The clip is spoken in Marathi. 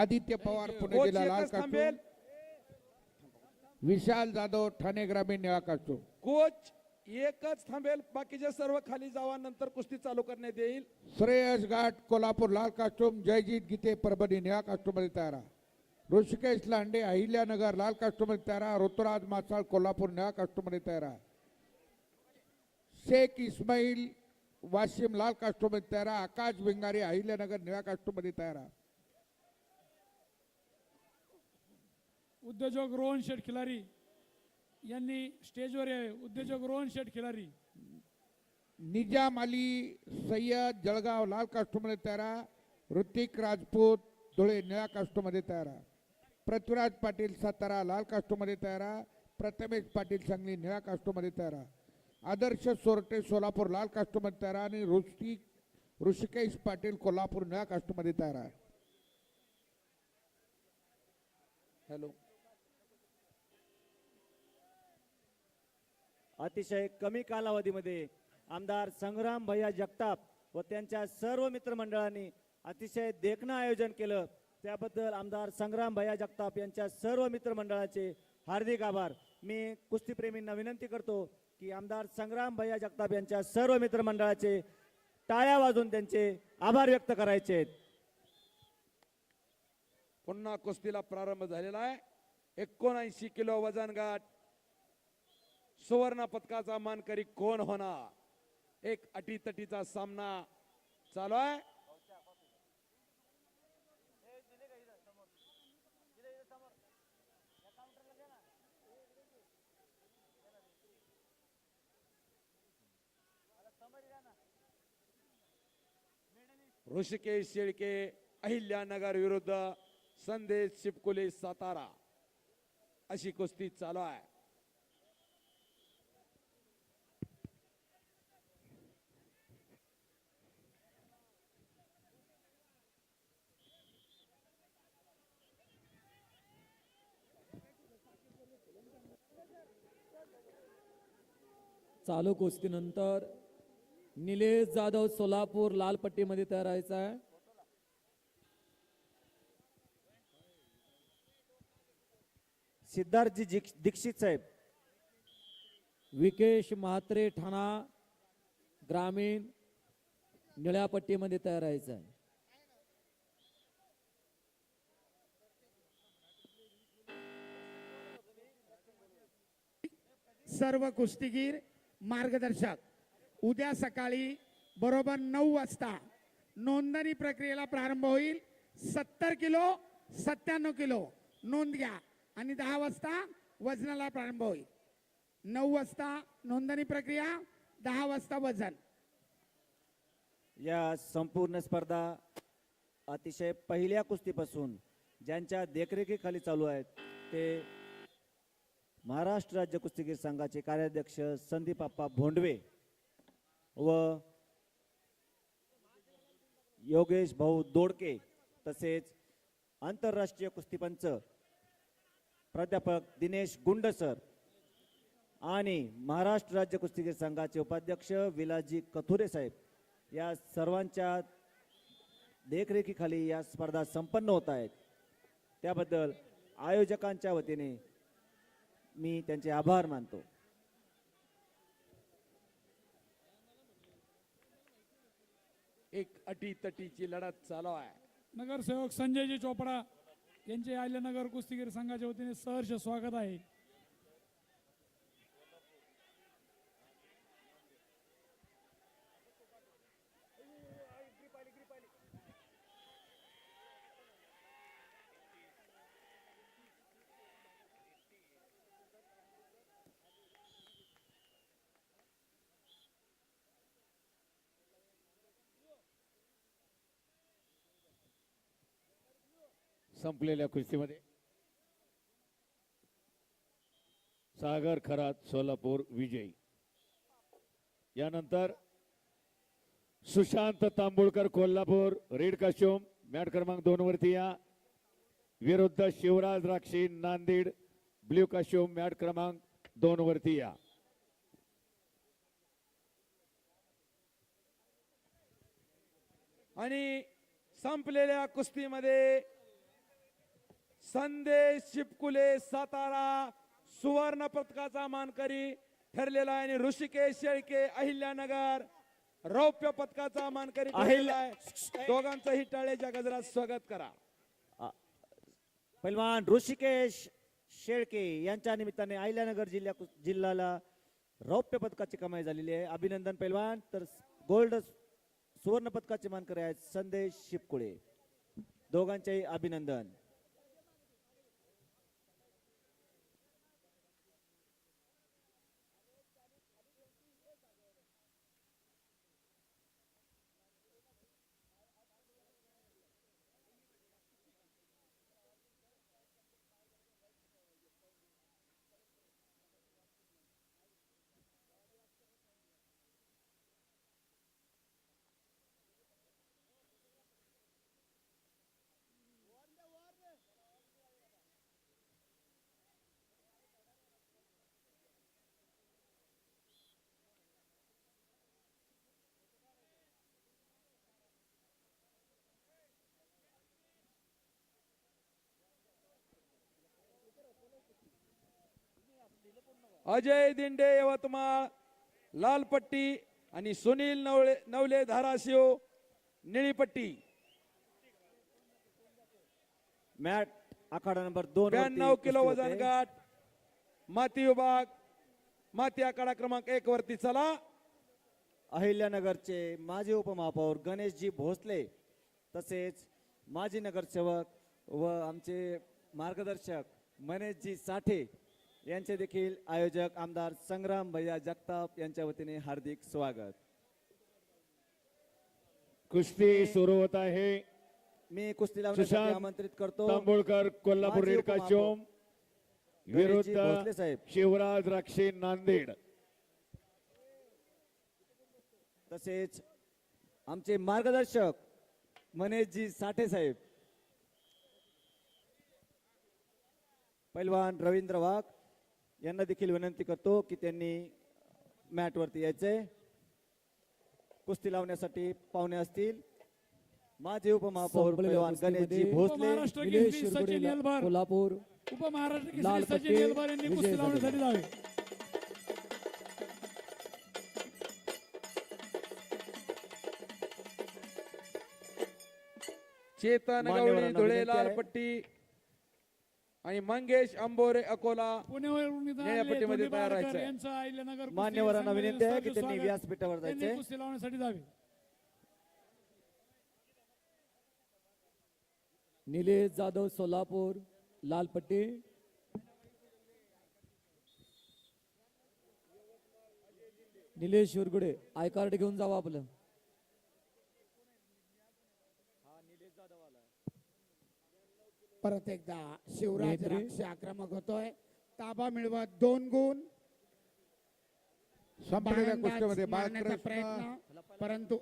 आदित्य पवार पुणे जिल्हा लाल कास्टूम विशाल जाधव ठाणे ग्रामीण निळा कास्टूम कोच एकच थांबेल बाकीचे सर्व खाली जावा नंतर कुस्ती चालू करण्यात येईल श्रेयस घाट कोल्हापूर लाल कास्टूम जयजीत गीते परभणी निळा कास्टूममध्ये तयार. ऋषिकेश लांडे अहिल्यानगर लाल कास्टूममध्ये तयार. ऋतुराज मासाळ कोल्हापूर निळा कास्टूममध्ये तयार. शेख इस्माईल वाशिम लाल कास्टूममध्ये तयार. आकाश भिंगारी अहिल्यानगर निळ्या कास्टूममध्ये तयार उद्योजक रोहन शेठ खिलारी यांनी स्टेजवर यावे उद्योजक रोहन शेठ खिलारी निजाम अली सय्यद जळगाव लाल कास्टूमध्ये तयार. ऋतिक राजपूत धुळे निळ्या कास्टूमध्ये तयार. पृथ्वीराज पाटील सातारा लाल कास्टूमध्ये तयार. प्रथमेश पाटील सांगली निळ्या कास्टूमध्ये तयार. आदर्श सोरटे सोलापूर लाल कास्टूमध्ये तयार आणि ऋषिक ऋषिकेश पाटील कोल्हापूर निळ्या कास्टूमध्ये तयार आहे हॅलो अतिशय कमी कालावधीमध्ये आमदार संग्राम भैया जगताप व त्यांच्या सर्व मित्रमंडळांनी अतिशय देखणं आयोजन केलं. त्याबद्दल आमदार संग्राम भैया जगताप यांच्या सर्व मित्रमंडळाचे हार्दिक आभार. मी कुस्तीप्रेमींना विनंती करतो की आमदार संग्राम भैया जगताप यांच्या सर्व मित्रमंडळाचे टाळ्या वाजून त्यांचे आभार व्यक्त करायचे आहेत. पुन्हा कुस्तीला प्रारंभ झालेला आहे. एकोणऐंशी किलो वजन गाठ. सुवर्ण पदकाचा मानकरी कोण होणार? एक अटीतटीचा सामना चालू आहे. ऋषिकेश शेळके अहिल्यानगर विरुद्ध संदेश शिपकुले सातारा. अशी कुस्ती चालू आहे. चालू कुस्तीनंतर निलेश जाधव सोलापूर लाल पट्टीमध्ये तयार व्हायचा आहे. सिद्धार्थजी दीक्षित साहेब. विकेश म्हात्रे ठाणा ग्रामीण निळ्या पट्टीमध्ये तयार व्हायचा आहे. सर्व कुस्तीगीर मार्गदर्शक. उद्या सकाळी बरोबर नऊ वाजता नोंदणी प्रक्रियेला प्रारंभ होईल. सत्तर किलो सत्त्याण्णव किलो नोंद घ्या आणि दहा वाजता वजनाला प्रारंभ होईल. नऊ वाजता नोंदणी प्रक्रिया दहा वाजता वजन. या संपूर्ण स्पर्धा अतिशय पहिल्या कुस्तीपासून ज्यांच्या देखरेखीखाली चालू आहेत ते महाराष्ट्र राज्य कुस्तीगीर संघाचे कार्याध्यक्ष संदीपाप्पा भोंडवे व योगेश भाऊ दोडके तसेच आंतरराष्ट्रीय कुस्तीपंच प्राध्यापक दिनेश गुंड सर आणि महाराष्ट्र राज्य कुस्तीगीर संघाचे उपाध्यक्ष विलाजी कथुरे साहेब या सर्वांच्या देखरेखीखाली या स्पर्धा संपन्न होत आहेत. त्याबद्दल आयोजकांच्या वतीने मी त्यांचे आभार मानतो. एक अटीतटीची लढत चालू आहे. नगरसेवक संजयजी चोपडा यांचे आयल्यानगर कुस्तीगीर संघाच्या वतीने सहर्ष स्वागत आहे. संपलेल्या कुस्तीमध्ये. सागर खरात सोलापूर विजयी. यानंतर सुशांत तांबुळकर कोल्हापूर रेड काश्योम मॅट क्रमांक दोन वरती या. विरुद्ध शिवराज राक्षी नांदेड ब्ल्यू काश्योम मॅट क्रमांक दोन वरती या. आणि संपलेल्या कुस्तीमध्ये संदेश शिपकुले सातारा सुवर्ण पदकाचा मानकरी ठरलेला आहे आणि ऋषिकेश शेळके अहिल्यानगर रौप्य पदकाचा मानकरी ठरलेला आहे. दोघांचंही टाळेच्या गजरात स्वागत करा. पैलवान ऋषिकेश शेळके यांच्या निमित्ताने अहिल्यानगर जिल्ह्या जिल्ह्याला रौप्य पदकाची कमाई झालेली आहे. अभिनंदन पैलवान. तर गोल्ड सुवर्ण पदकाचे मानकरी आहेत संदेश शिपकुळे दोघांचेही अभिनंदन. अजय दिंडे यवतमाळ लालपट्टी आणि सुनील नवले नवले धाराशिव निळीपट्टी मॅट आखाडा नंबर दोन ब्याण्णव किलो वजन. गट माती विभाग माती आखाडा क्रमांक एक वरती चला अहिल्यानगरचे माजी उपमहापौर गणेशजी भोसले तसेच माजी नगरसेवक व आमचे मार्गदर्शक मनेशजी साठे यांचे देखील आयोजक आमदार संग्राम भैया जगताप यांच्या वतीने हार्दिक स्वागत. कुस्ती सुरू होत आहे. मी कुस्ती लावण्यासाठी आमंत्रित करतो. तांबोळकर कोल्हापूर माजी रेड उपमहापौर काश्योम गणेशजी भोसले विरुद्ध साहेब. शिवराज राक्षे नांदेड. तसेच आमचे मार्गदर्शक मनेशजी साठे साहेब. पैलवान रवींद्र वाघ. यांना देखील विनंती करतो की त्यांनी मॅट वरती यायचे कुस्ती लावण्यासाठी पाहुणे असतील. माजी उपमहापौर गणेशजी भोसले कोल्हापूर उपमहाराष्ट्र लाल पट्टी, यांनी कुस्ती. लावण्यासाठी जावे. चेतन गवळी धुळे विनंती आहे. आणि मंगेश अंबोरे अकोला पुण्यावरून इथं निळ्या आलेले पट्टीमध्ये धोनी तयार राहायचं मान्यवरांना विनंती आहे की त्यांनी. व्यासपीठावर जायचे कुस्ती लावण्यासाठी जावे. निलेश जाधव सोलापूर लालपट्टी. निलेश शिरगुडे आय कार्ड घेऊन जावं आपलं. परत एकदा शिवराज. राक्षे आक्रमक होतोय. ताबा मिळवत दोन गुण. संपलेल्या बाळकृष्ण. प्रयत्न. परंतु